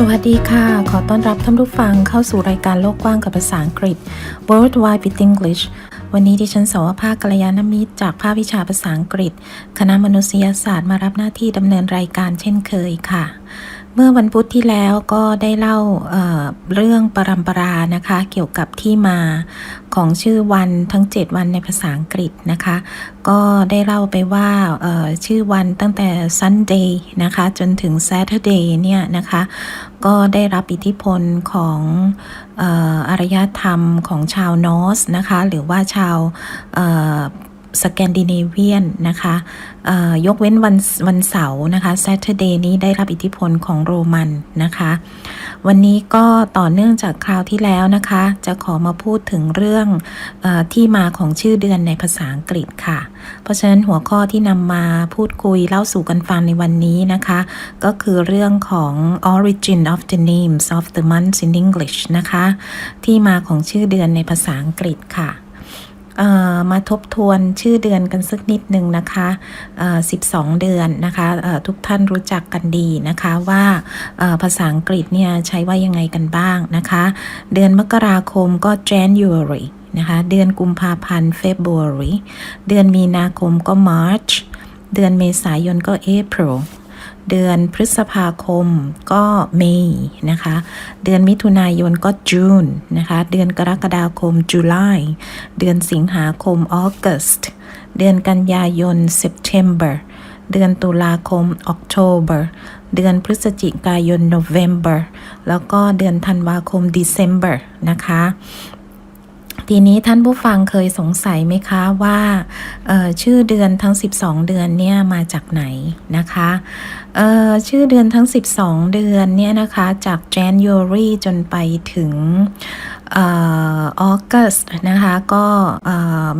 สวัสดีค่ะ ขอต้อนรับท่านผู้ฟังเข้าสู่รายการโลกกว้างกับภาษาอังกฤษ World Wide with English วันนี้ดิฉันสวภาคกัลยาณมิตรจากภาควิชาภาษาอังกฤษ คณะมนุษยศาสตร์มารับหน้าที่ดำเนินรายการเช่นเคยค่ะ เมื่อวันพุธที่แล้วก็ได้เล่าเเรื่องปรัมปรานะคะ เกี่ยวกับที่มาของชื่อวันทั้ง 7 วันในภาษาอังกฤษนะคะ ก็ได้เล่าไปว่าชื่อวันตั้งแต่ Sunday นะคะ จนถึง Saturday เนี่ยนะคะ ก็ได้รับอิทธิพลของออารยธรรมของชาวนอสนะคะ หรือว่าชาว สแกนดิเนเวียนนะคะยกเว้นวันวันเสาร์นะคะ Saturday นี้ได้รับอิทธิพลของโรมันนะคะ วันนี้ก็ต่อเนื่องจากคราวที่แล้วนะคะ จะขอมาพูดถึงเรื่องอที่มาของชื่อเดือนในภาษาอังกฤษค่ะ เพราะฉะนั้นหัวข้อที่นำมาพูดคุยเล่าสู่กันฟังในวันนี้นะคะ ก็คือเรื่องของ origin of the names of the months in English นะคะ ที่มาของชื่อเดือนในภาษาอังกฤษค่ะ มาทบทวนชื่อเดือนกันสักนิดหนึ่งนะคะ12 เดือนนะคะทุกท่านรู้จักกันดีนะคะว่าภาษาอังกฤษเนี่ยใช้ว่ายังไงกันบ้างนะคะ เดือนมกราคมก็ January นะคะ เดือนกุมภาพันธ์ February เดือนมีนาคมก็ March เดือนเมษายนก็ April เดือนพฤษภาคมก็ May นะคะ เดือนมิถุนายนก็ June นะคะ เดือนกรกฎาคม July เดือนสิงหาคม August เดือนกันยายน September เดือนตุลาคม October เดือนพฤศจิกายน November แล้วก็เดือนธันวาคม December นะคะ ทีนี้ท่านผู้ฟังเคยสงสัยไหมคะว่าชื่อเดือนทั้ง 12 เดือนเนี่ยมาจากไหนนะคะชื่อเดือนทั้ง 12 เดือนเนี่ยนะคะจาก January จนไปถึงออ August นะคะก็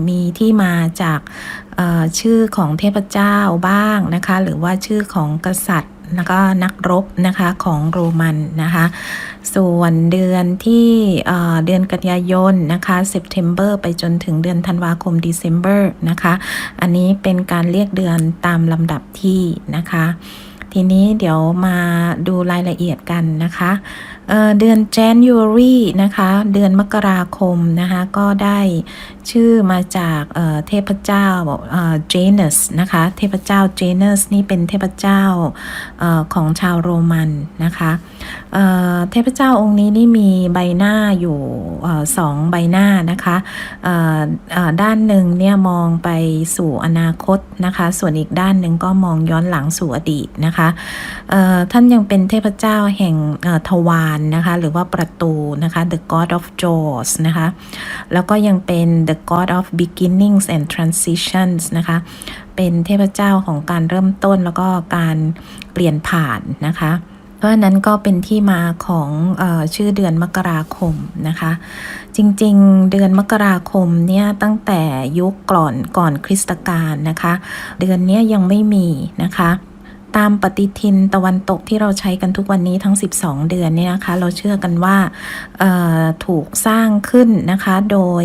มีที่มาจากชื่อของเทพเจ้าบ้างนะคะ หรือว่าชื่อของกษัตริย์ แล้วก็นักรบนะคะของโรมันนะคะ ส่วนเดือนที่เดือนกันยายนนะคะ September ไปจนถึงเดือนธันวาคม December นะคะ อันนี้เป็นการเรียกเดือนตามลำดับที่นะคะ ทีนี้เดี๋ยวมาดูรายละเอียดกันนะคะ เดือน January นะคะ เดือนมกราคมนะคะ ก็ได้ชื่อมาจากเทพเจ้าเอ่อ Janus นะคะ เทพเจ้า Janus นี่เป็นเทพเจ้าอของชาวโรมันนะคะเทพเจ้าองค์นี้นี่มีใบหน้าอยู่อสองใบหน้านะคะด้านหนึ่งเนี่ยมองไปสู่อนาคตนะคะ ส่วนอีกด้านหนึ่งก็มองย้อนหลังสู่อดีตนะคะท่านยังเป็นเทพเจ้าแห่งทวารนะคะ หรือว่าประตูนะคะ the god of doors นะคะ แล้วก็ยังเป็น the god of beginnings and transitions นะคะ เป็นเทพเจ้าของการเริ่มต้นแล้วก็การเปลี่ยนผ่านนะคะเพราะฉะนั้นก็เป็นที่มาของอชื่อเดือนมกราคมนะคะ จริงๆ เดือนมกราคมเนี่ยตั้งแต่ยุคก่อนก่อนคริสตกาลนะคะ เดือนนี้ยังไม่มีนะคะ ตามปฏิทินตะวันตกที่เราใช้กันทุกวันนี้ทั้ง 12 เดือนเนี่ยนะคะ เราเชื่อกันว่าถูกสร้างขึ้นนะคะ โดย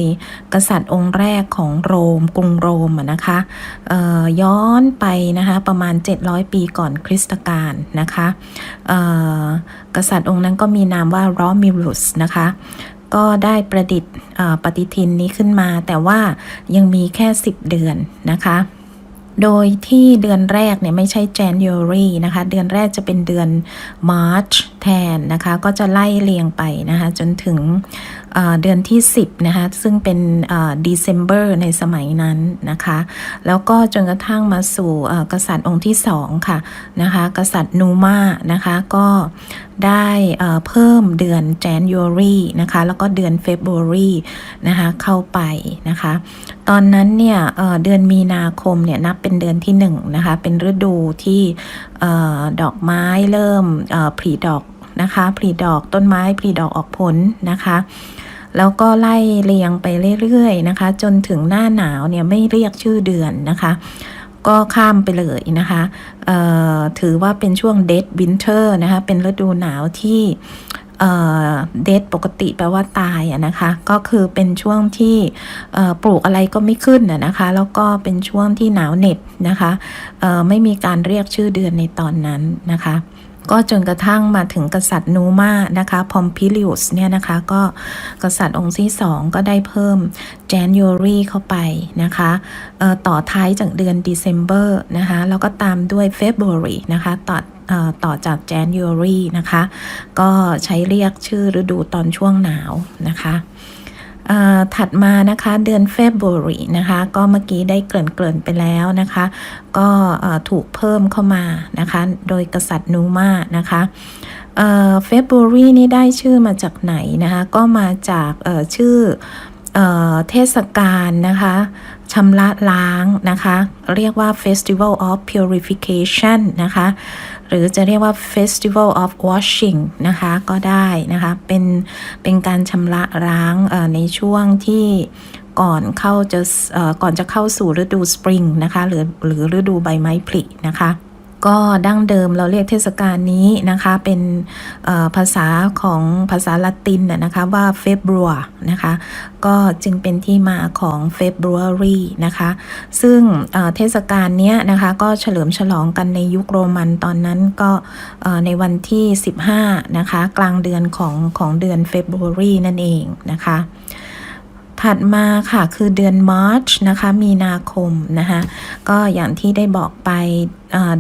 กษัตริย์องค์แรกของโรมกรุงโรมนะคะย้อนไปนะคะประมาณ 700 ปีก่อนคริสตกาลนะคะกษัตริย์องค์นั้นก็มีนามว่ารอมิลุสนะคะก็ได้ประดิษฐ์ปฏิทินนี้ขึ้นมา แต่ว่ายังมีแค่ 10 เดือนนะคะ โดยที่เดือนแรกเนี่ยไม่ใช่ January นะคะ เดือนแรกจะเป็นเดือน March แทนนะคะ ก็จะไล่เรียงไปนะคะ จนถึงเดือนที่ 10 นะคะ ซึ่งเป็นเอ่อ December ในสมัยนั้นนะคะ แล้วก็จนกระทั่งมาสู่กษัตริย์องค์ที่ 2 ค่ะนะคะ กษัตริย์นูมานะคะ ก็ได้เอ่อเพิ่มเดือน January นะคะ แล้วก็เดือน February นะคะ เข้าไปนะคะตอนนั้นเนี่ยเเดือนมีนาคมเนี่ยนับเป็นเดือนที่1นะคะเป็นฤดูที่อดอกไม้เริ่มผลิดอกนะคะผลิดอกต้นไม้ผลิดอกออกผลนะคะแล้วก็ไล่เรียงไปเรื่อยๆนะคะ จนถึงหน้าหนาวเนี่ยไม่เรียกชื่อเดือนนะคะ ก็ข้ามไปเลยนะคะถือว่าเป็นช่วง dead winter นะคะเป็นฤดูหนาวที่ เดทปกติแปลว่าตายนะคะ ก็คือเป็นช่วงที่ปลูกอะไรก็ไม่ขึ้นนะคะ แล้วก็เป็นช่วงที่หนาวเหน็บนะคะไม่มีการเรียกชื่อเดือนในตอนนั้นนะคะก็จนกระทั่งมาถึงกษัตริย์นูมานะคะ พอมพิลิอุสเนี่ยนะคะ ก็กษัตริย์องค์ที่สองก็ได้เพิ่ม January เข้าไปนะคะต่อท้ายจากเดือน December นะคะ แล้วก็ตามด้วย February นะคะ ต่อ ต่อจาก January นะคะ ก็ใช้เรียกชื่อฤดูตอนช่วงหนาวนะคะถัดมานะคะเดือน February นะคะ ก็เมื่อกี้ได้เกริ่นๆไปแล้วนะคะ ก็ถูกเพิ่มเข้ามานะคะ โดยกษัตริย์นูมานะคะเอ่อ February นี่ได้ชื่อมาจากไหนนะคะ ก็มาจากชื่อ เทศกาลนะคะชำระล้างนะคะ เรียกว่า Festival of Purification นะคะ หรือจะเรียกว่า Festival of Washing นะคะ ก็ได้นะคะ เป็นเป็นการชำระล้างในช่วงที่ก่อนเข้าจะก่อนจะเข้าสู่ฤดูสปริงนะคะ หรือหรือฤดูใบไม้ผลินะคะ ก็ดั้งเดิมเราเรียกเทศกาลนี้นะคะ เป็นภาษาของภาษาละตินน่ะนะคะว่าเฟบรัวนะคะ ก็จึงเป็นที่มาของ February นะคะ ซึ่งเทศกาลนี้นะคะ ก็เฉลิมฉลองกันในยุคโรมันตอนนั้นก็ในวันที่ 15 นะคะ กลางเดือนของของเดือน February นั่นเองนะคะ ถัดมาค่ะคือเดือน March นะคะมีนาคมนะคะก็อย่างที่ได้บอกไป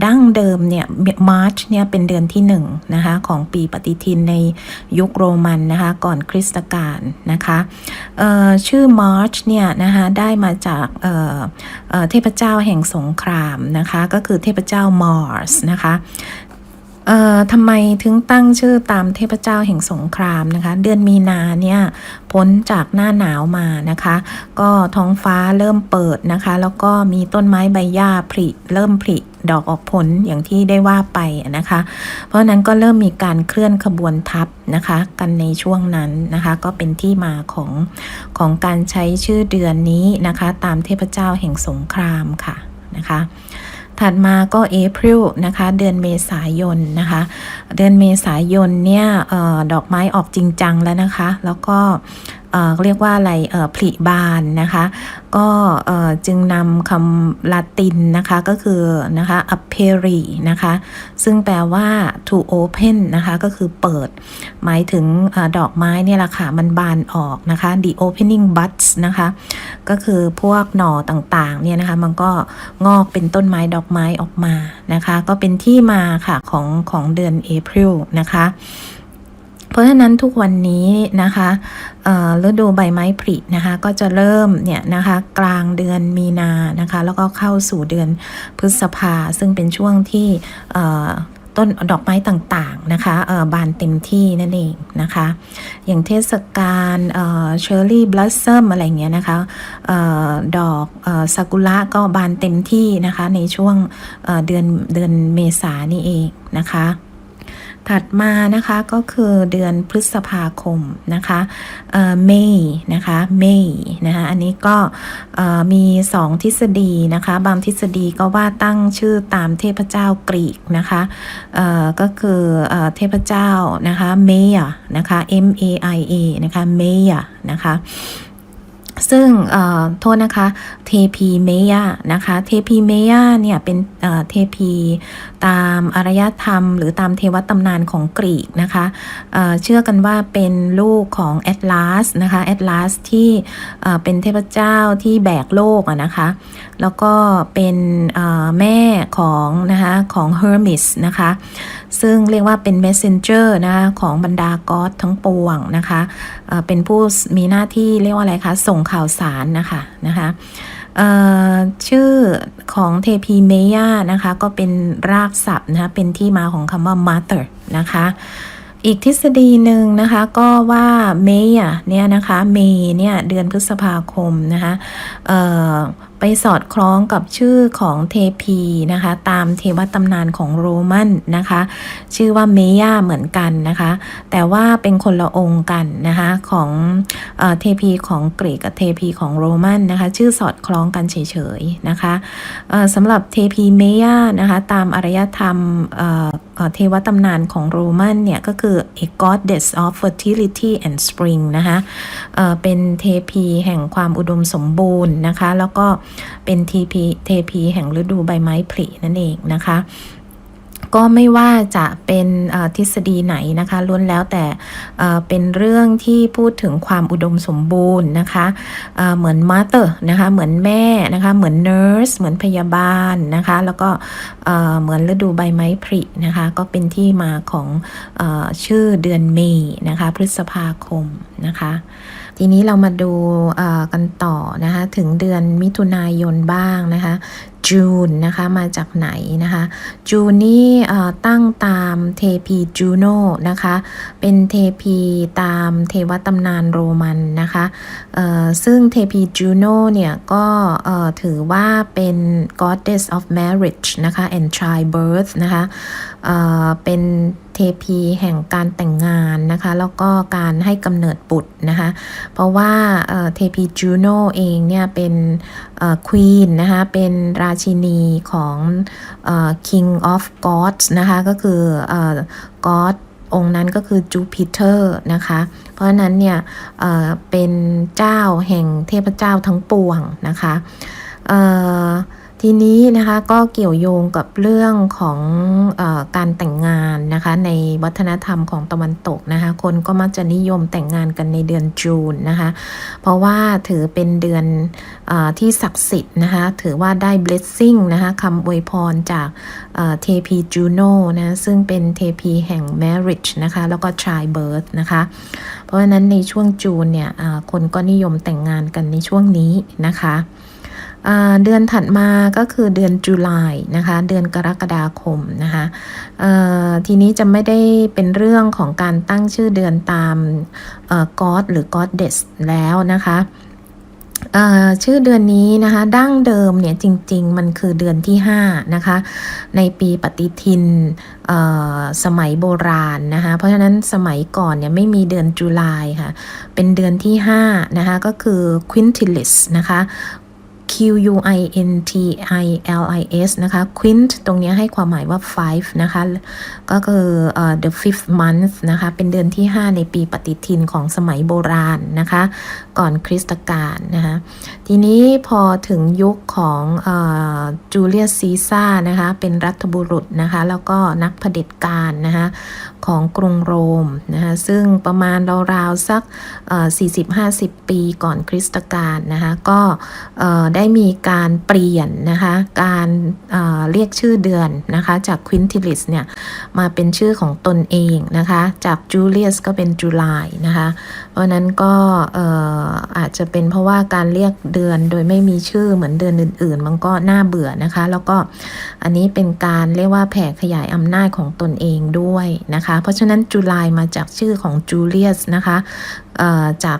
ดั้งเดิมเนี่ย March เนี่ยเป็นเดือนที่1นะคะของปีปฏิทินในยุคโรมันนะคะก่อนคริสตกาลนะคะชื่อ March เนี่ยนะคะได้มาจากเเเทพเจ้าแห่งสงครามนะคะก็คือเทพเจ้า Mars นะคะ ทำไมถึงตั้งชื่อตามเทพเจ้าแห่งสงครามนะคะ เดือนมีนาเนี่ยพ้นจากหน้าหนาวมานะคะ ก็ท้องฟ้าเริ่มเปิดนะคะ แล้วก็มีต้นไม้ใบหญ้าผลิเริ่มผลิดอกออกผลอย่างที่ได้ว่าไปนะคะ เพราะนั้นก็เริ่มมีการเคลื่อนขบวนทัพนะคะ กันในช่วงนั้นนะคะ ก็เป็นที่มาของของการใช้ชื่อเดือนนี้นะคะ ตามเทพเจ้าแห่งสงครามค่ะนะคะ ถัดมาก็เอพริลนะคะ เดือนเมษายนนะคะ เดือนเมษายนเนี่ยออดอกไม้ออกจริงจังแล้วนะคะ แล้วก็ เรียกว่าอะไรผลิบานนะคะ ก็จึงนำคำลาตินนะคะก็คือนะคะ aperi นะคะ ซึ่งแปลว่า to open นะคะก็คือเปิด หมายถึงออดอกไม้เนี่ยแหละค่ะ มันบานออกนะคะ the opening buds นะคะ ก็คือพวกหน่อต่างๆเนี่ยนะคะมันก็งอกเป็นต้นไม้ดอกไม้ออกมานะคะ ก็เป็นที่มาค่ะของของเดือน April นะคะ เพราะฉะนั้นทุกวันนี้นะคะฤดูใบไม้ผลินะคะก็จะเริ่มเนี่ยนะคะกลางเดือนมีนานะคะแล้วก็เข้าสู่เดือนพฤษภาซึ่งเป็นช่วงที่ต้นดอกไม้ต่างๆนะคะเออบานเต็มที่นั่นเองนะคะ อย่างเทศกาลเชอร์รี่บลัซเซมอะไรเงี้ยนะคะเออดอกเออซากุระก็บานเต็มที่นะคะในช่วงเออเดือนเดือนเมษานี่เองนะคะ ถัดมานะคะก็คือเดือนพฤษภาคมนะคะเอ่อ May นะคะ May นะคะอันนี้ก็เอ่อมี 2 ทฤษฎีนะคะ บางทฤษฎีก็ว่าตั้งชื่อตามเทพเจ้ากรีกนะคะเอ่อก็คือเอ่อเทพเจ้านะคะ Maya นะคะ M A I A นะคะ Maya นะคะซึ่งโทษนะคะเทพีเมยานะคะเทพีเมยาเนี่ยเป็นเทพี ตามอารยธรรม หรือตามเทวตำนานของกรีกนะคะเเชื่อกันว่าเป็นลูกของแอตลาสนะคะแอตลาสที่เอ่อเป็นเทพเจ้าที่แบกโลกนะคะ แล้วก็เป็นแม่ของนะคะของเฮอร์มิสนะคะซึ่งเรียกว่าเป็น messenger นะคะของบรรดาก็อดทั้งปวงนะคะเเป็นผู้มีหน้าที่เรียกว่าอะไรคะส่งข่าวสารนะคะนะคะ ชื่อของเทพีเมยานะคะ ก็เป็นรากศัพท์นะคะเป็นที่มาของคำว่า mother นะคะ อีกทฤษฎีหนึ่งนะคะ ก็ว่าเมย์เนี่ยนะคะเมย์เนี่ยเดือนพฤษภาคมนะคะ ไปสอดคล้องกับชื่อของเทพีนะคะ ตามเทวตำนานของโรมันนะคะ ชื่อว่าเมย่าเหมือนกันนะคะ แต่ว่าเป็นคนละองค์กันนะคะของเอเทพีของกรีกกับเทพีของโรมันนะคะ ชื่อสอดคล้องกันเฉยๆนะคะสำหรับเทพีเมย่านะคะตามอารยธรรมเเเทวตำนานของโรมันเนี่ยก็คือ a goddess of fertility and spring นะคะเเป็นเทพีแห่งความอุดมสมบูรณ์นะคะ แล้วก็เป็นเทพีเทพีแห่งฤดูใบไม้ผลินั่นเองนะคะก็ไม่ว่าจะเป็นทฤษฎีไหนนะคะล้วนแล้วแต่เป็นเรื่องที่พูดถึงความอุดมสมบูรณ์นะคะเอ่อเหมือน mother นะคะเหมือนแม่นะคะเหมือน nurse เหมือนพยาบาลนะคะแล้วก็เหมือนฤดูใบไม้ผลินะคะก็เป็นที่มาของอชื่อเดือนเมษนะคะพฤษภาคมนะคะ ทีนี้เรามาดูกันต่อนะคะ ถึงเดือนมิถุนายนบ้างนะคะ จูนนะคะมาจากไหนนะคะจูนนี่ตั้งตามเทพีจูโนนะคะเป็นเทพีตามเทวตำนานโรมันนะคะซึ่งเทพีจูโนเนี่ยก็ถือว่าเป็น goddess of marriage นะคะ and childbirth นะคะเเป็นเทพีแห่งการแต่งงานนะคะ แล้วก็การให้กำเนิดบุตรนะคะ เพราะว่าเอ่อเทพีจูโนเองเนี่ยเป็นควีนนะคะเป็นราชินีของอ King of Gods นะคะก็คืออ God องค์นั้นก็คือจูปิเตอร์นะคะ เพราะฉะนั้นเนี่ยเเป็นเจ้าแห่งเทพเจ้าทั้งปวงนะคะ ทีนี้นะคะก็เกี่ยวโยงกับเรื่องของอการแต่งงานนะคะในวัฒนธรรมของตะวันตกนะคะคนก็มักจะนิยมแต่งงานกันในเดือนจูนนะคะเพราะว่าถือเป็นเดือนอที่ศักดิ์สิทธิ์นะคะถือว่าได้ blessing นะคะคำอวยพรจากเทพีจูโนนะซึ่งเป็นเทพีแห่ง marriage นะคะแล้วก็ childbirth นะคะเพราะฉะนั้นในช่วงจูนเนี่ยคนก็นิยมแต่งงานกันในช่วงนี้นะคะ เดือนถัดมาก็คือเดือนจุลายนะคะ เดือนกรกฎาคมนะคะทีนี้จะไม่ได้เป็นเรื่องของการตั้งชื่อเดือนตามเอ่อ god หรือ goddess แล้วนะคะชื่อเดือนนี้นะคะ ดั้งเดิมเนี่ยจริง ๆ มันคือเดือนที่5นะคะ ในปีปฏิทินสมัยโบราณนะคะ เพราะฉะนั้นสมัยก่อนเนี่ยไม่มีเดือนจุลายค่ะ เป็นเดือนที่5นะคะก็คือ quintilis นะคะ Q U I N T I L I S นะคะ quint ตรงนี้ให้ความหมายว่า five นะคะ ก็คือเอ่อ the fifth month นะคะ เป็นเดือนที่ 5 ในปีปฏิทินของสมัยโบราณนะคะ ก่อนคริสตกาลนะคะทีนี้พอถึงยุคของจูเลียสซีซ่านะคะเป็นรัฐบุรุษนะคะแล้วก็นักเผด็จการนะคะของกรุงโรมนะคะซึ่งประมาณราวๆสักเอ่อ40-50 ปีก่อนคริสตกาลนะคะก็ได้มีการเปลี่ยนนะคะการเเรียกชื่อเดือนนะคะจากควินทิลิสเนี่ยมาเป็นชื่อของตนเองนะคะจากจูเลียสก็เป็นจูลายนะคะเพราะนั้นก็อาจจะเป็นเพราะว่าการเรียกเดือนโดยไม่มีชื่อเหมือนเดือนอื่น ๆ มันก็น่าเบื่อนะคะ แล้วก็อันนี้เป็นการเรียกว่าแผ่ขยายอำนาจของตนเองด้วยนะคะ เพราะฉะนั้นจูลายมาจากชื่อของจูเลียสนะคะจาก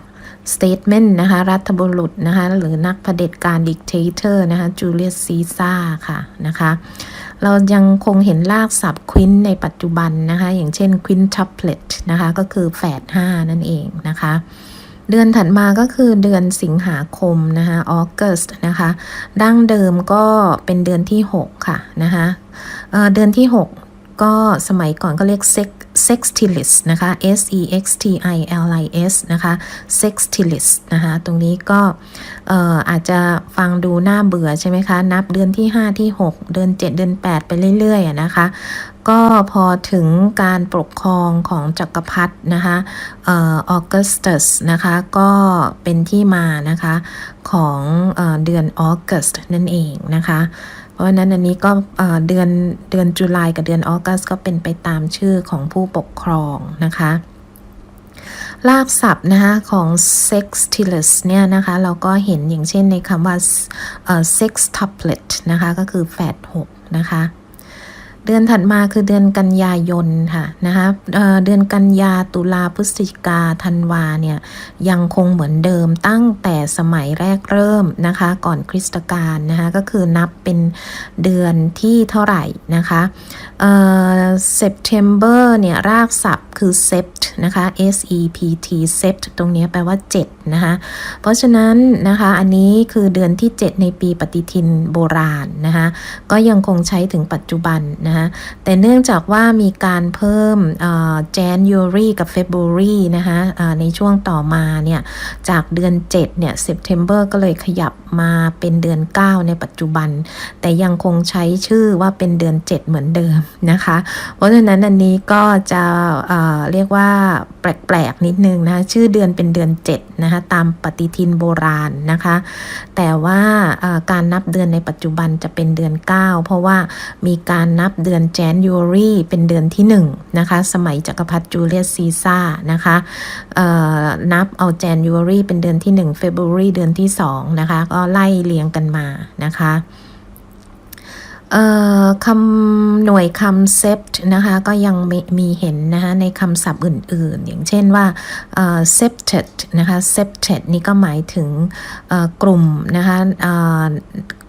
statement นะคะ รัฐบุรุษนะคะ หรือนักเผด็จการ dictator นะคะจูเลียสซีซ่าค่ะนะคะ เรายังคงเห็นลากศัพท์ควินในปัจจุบันนะคะ อย่างเช่น quintuplet นะคะ ก็คือแฝด5นั่นเองนะคะ เดือนถัดมาก็คือเดือนสิงหาคมนะคะออเกสต์นะคะดั้งเดิมก็เป็นเดือนที่ 6 ค่ะนะคะเเดือนที่ 6 ก็สมัยก่อนก็เรียก sex sextilis นะคะ s e x t i l i s นะคะ sextilis นะคะ ตรงนี้ก็อาจจะฟังดูน่าเบื่อใช่ไหมคะ นับเดือนที่ 5 ที่ 6 เดือน 7 เดือน 8 ไปเรื่อยๆนะคะ ก็พอถึงการปกครองของจักรพรรดินะคะออกัสตัสนะคะก็เป็นที่มานะคะของเอเดือนออกัสนั่นเองนะคะเพราะฉะนั้นอันนี้ก็เดือนเดือนจุลายกับเดือนออกัสก็เป็นไปตามชื่อของผู้ปกครองนะคะลากศัพท์นะคะของ sextilis เนี่ยนะคะเราก็เห็นอย่างเช่นในคำว่าเอ่อ sextuplet นะคะก็คือแฝดหกนะคะ เดือนถัดมาคือเดือนกันยายนค่ะนะคะเเดือนกันยาตุลาพฤศจิกาธันวาเนี่ยยังคงเหมือนเดิมตั้งแต่สมัยแรกเริ่มนะคะก่อนคริสตกาลนะคะก็คือนับเป็นเดือนที่เท่าไหร่นะคะเอ่อ September เนี่ยรากศัพท์คือ sept นะคะ S E P T sept ตรงนี้แปลว่า 7 นะคะ เพราะฉะนั้นนะคะอันนี้คือเดือนที่ 7 ในปีปฏิทินโบราณนะคะก็ยังคงใช้ถึงปัจจุบันนะนะคะแต่เนื่องจากว่ามีการเพิ่มเอ่อ January กับ February นะคะในช่วงต่อมาเนี่ยจากเดือน 7 เนี่ย September ก็เลยขยับมาเป็นเดือน 9 ในปัจจุบัน แต่ยังคงใช้ชื่อว่าเป็นเดือน 7 เหมือนเดิมนะคะ เพราะฉะนั้นอันนี้ก็จะเเรียกว่าแปลกๆนิดนึงนะะชื่อเดือนเป็นเดือน 7 นะคะตามปฏิทินโบราณนะคะ แต่ว่าการนับเดือนในปัจจุบันจะเป็นเดือน 9 เพราะว่ามีการนับเดือน January เป็นเดือนที่1นะคะ สมัยจักรพรรดิจูเลียสซีซ่านะคะนับเอา January เป็นเดือนที่ 1 February เดือนที่2นะคะ ก็ไล่เรียงกันมานะคะคำหน่วยคำ sept นะคะก็ยังมีมีเห็นนะคะในคำศัพท์อื่นๆ อย่างเช่นว่าเอ่อ septet นะคะ septet นี่ก็หมายถึงกลุ่มนะคะ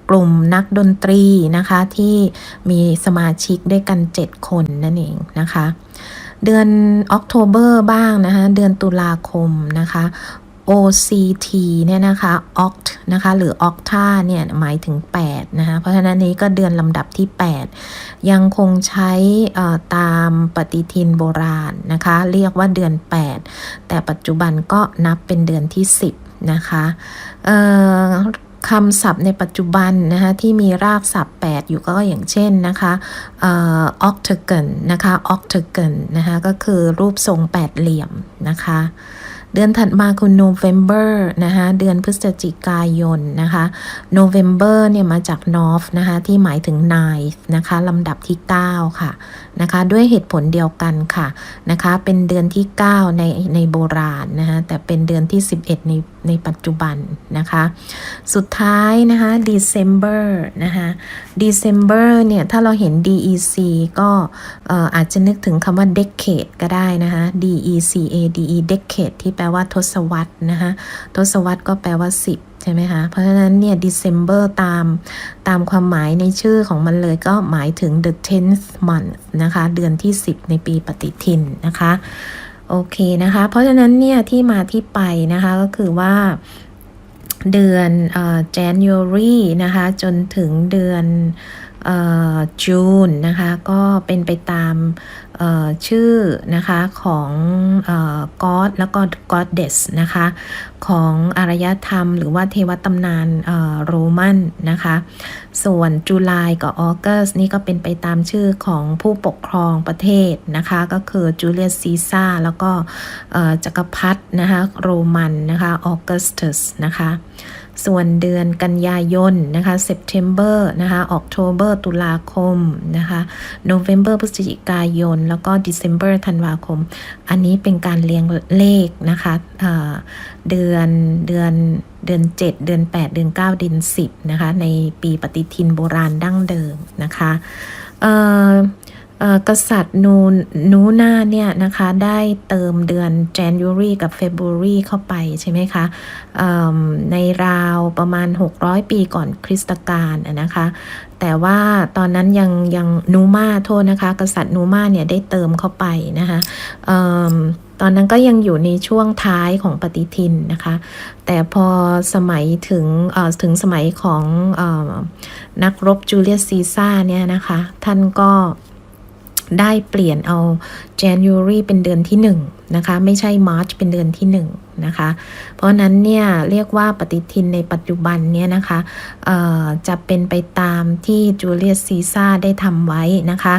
กลุ่มนักดนตรีนะคะที่มีสมาชิกด้วยกัน 7 คนนั่นเองนะคะ เดือนออกโทเบอร์บ้างนะคะ เดือนตุลาคมนะคะ OCT เนี่ยนะคะ oct นะคะ หรือ octa เนี่ย หมายถึง 8 นะคะ เพราะฉะนั้นนี้ก็เดือนลำดับที่ 8 ยังคงใช้ตามปฏิทินโบราณนะคะ เรียกว่าเดือน 8 แต่ปัจจุบันก็นับเป็นเดือนที่ 10 นะคะ คำศัพท์ในปัจจุบันนะคะที่มีรากศัพท์ 8 อยู่ก็อย่างเช่นนะคะออ octagon นะคะ octagon นะคะก็คือรูปทรงแปดเหลี่ยมนะคะเดือนถัดมาคือ November นะคะเดือนพฤศจิกายนนะคะ November เนี่ยมาจาก North นะคะที่หมายถึง ninth นะคะลำดับที่ 9 ค่ะ นะคะด้วยเหตุผลเดียวกันค่ะนะคะเป็นเดือนที่ 9 ในในโบราณนะคะแต่เป็นเดือนที่ 11 ในในปัจจุบันนะคะสุดท้ายนะคะ December นะคะ December เนี่ยถ้าเราเห็น DEC ก็ออาจจะนึกถึงคำว่า decade ก็ได้นะคะ DECADE decade ที่แปลว่าทศวรรษนะคะทศวรรษก็แปลว่า 10 ใช่ไหมคะ เพราะฉะนั้นเนี่ย December ตามตามความหมายในชื่อของมันเลยก็หมายถึง the tenth month นะคะ เดือนที่ 10 ในปีปฏิทินนะคะ โอเคนะคะ เพราะฉะนั้นเนี่ย ที่มาที่ไปนะคะก็คือว่าเดือนเอ่อ January นะคะ จนถึงเดือน เอ่อ June นะคะก็เป็นไปตามชื่อนะคะของเอ่อ God แล้วก็ Goddess นะคะของอารยธรรม หรือว่าเทวตำนานโรมันนะคะส่วนจุลายกับออกัสนี่ก็เป็นไปตามชื่อของผู้ปกครองประเทศนะคะก็คือจูเลียสซีซ่าแล้วก็จักรพรรดินะคะโรมันนะคะออกัสตัสนะคะ ส่วนเดือนกันยายนนะคะ September นะคะ October ตุลาคมนะคะ November พฤศจิกายน แล้วก็ December ธันวาคม อันนี้เป็นการเรียงเลขนะคะเอ่อเดือนเดือนเดือน 7 เดือน 8 เดือน 9 เดือน 10 นะคะ ในปีปฏิทินโบราณดั้งเดิมนะคะ กษัตริย์นูนูนาเนี่ยนะคะได้เติมเดือน January กับ February เข้าไปใช่ไหมคะมในราวประมาณ 600 ปีก่อนคริสตกาลนะคะ แต่ว่าตอนนั้นยังยังนูมาโทษนะคะ กษัตริย์นูมาเนี่ยได้เติมเข้าไปนะคะอตอนนั้นก็ยังอยู่ในช่วงท้ายของปฏิทินนะคะ แต่พอสมัยถึงถึงสมัยของอนักรบจูเลียสซีซ่าร์เนี่ยนะคะ ท่านก็ ได้เปลี่ยนเอา January เป็นเดือนที่ 1 นะคะ ไม่ใช่ March เป็นเดือนที่ 1 นะคะ เพราะนั้นเนี่ยเรียกว่าปฏิทินในปัจจุบันเนี่ยนะคะจะเป็นไปตามที่จูเลียสซีซ่าได้ทำไว้นะคะ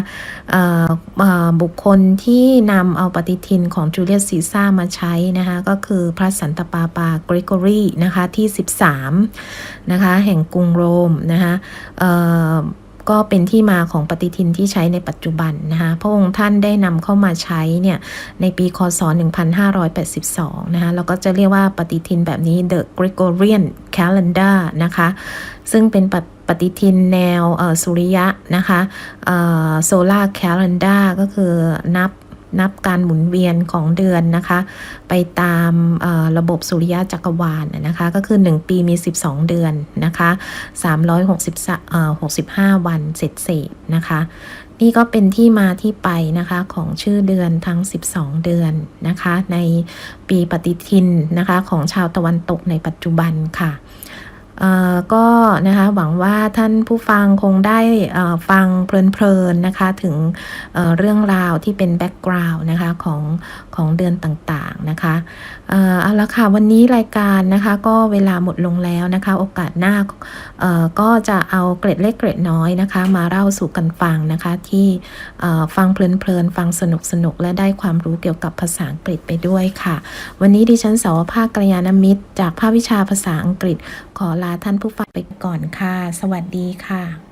บุคคลที่นำเอาปฏิทินของจูเลียสซีซ่ามาใช้นะคะ ก็คือพระสันตะปาปาเกรโกรีนะคะที่ 13 นะคะ แห่งกรุงโรมนะคะ ก็เป็นที่มาของปฏิทินที่ใช้ในปัจจุบันนะคะพระองค์ท่านได้นำเข้ามาใช้เนี่ยในปีคศ 1582 นะคะแล้วก็จะเรียกว่าปฏิทินแบบนี้ The Gregorian Calendar นะคะ ซึ่งเป็นปฏิปฏิทินแนวสุริยะนะคะ Solar Calendar ก็คือนับ นับการหมุนเวียนของเดือนนะคะ ไปตามระบบสุริยะจักรวาลนะนะคะ ก็คือ 1 ปีมี 12 เดือนนะคะ360 65 วันเสร็จเสร็จนะคะ นี่ก็เป็นที่มาที่ไปนะคะของชื่อเดือนทั้ง 12 เดือนนะคะ ในปีปฏิทินนะคะของชาวตะวันตกในปัจจุบันค่ะ ก็นะคะหวังว่าท่านผู้ฟังคงได้ฟังเพลินๆนะคะถึงเเรื่องราวที่เป็นแบ็กกราวน์นะคะของของเดือนต่างๆนะคะเอเอาละค่ะวันนี้รายการนะคะก็เวลาหมดลงแล้วนะคะ โอกาสหน้าก็จะเอาเกร็ดเล็กเกร็ดน้อยนะคะ มาเล่าสู่กันฟังนะคะที่ฟังเพลินๆฟังสนุกๆและได้ความรู้เกี่ยวกับภาษาอังกฤษไปด้วยค่ะ วันนี้ดิฉันสาวภาคกัลยาณมิตร จากภาควิชาภาษาอังกฤษขอลาลาท่านผู้ฟังไปก่อนค่ะ สวัสดีค่ะ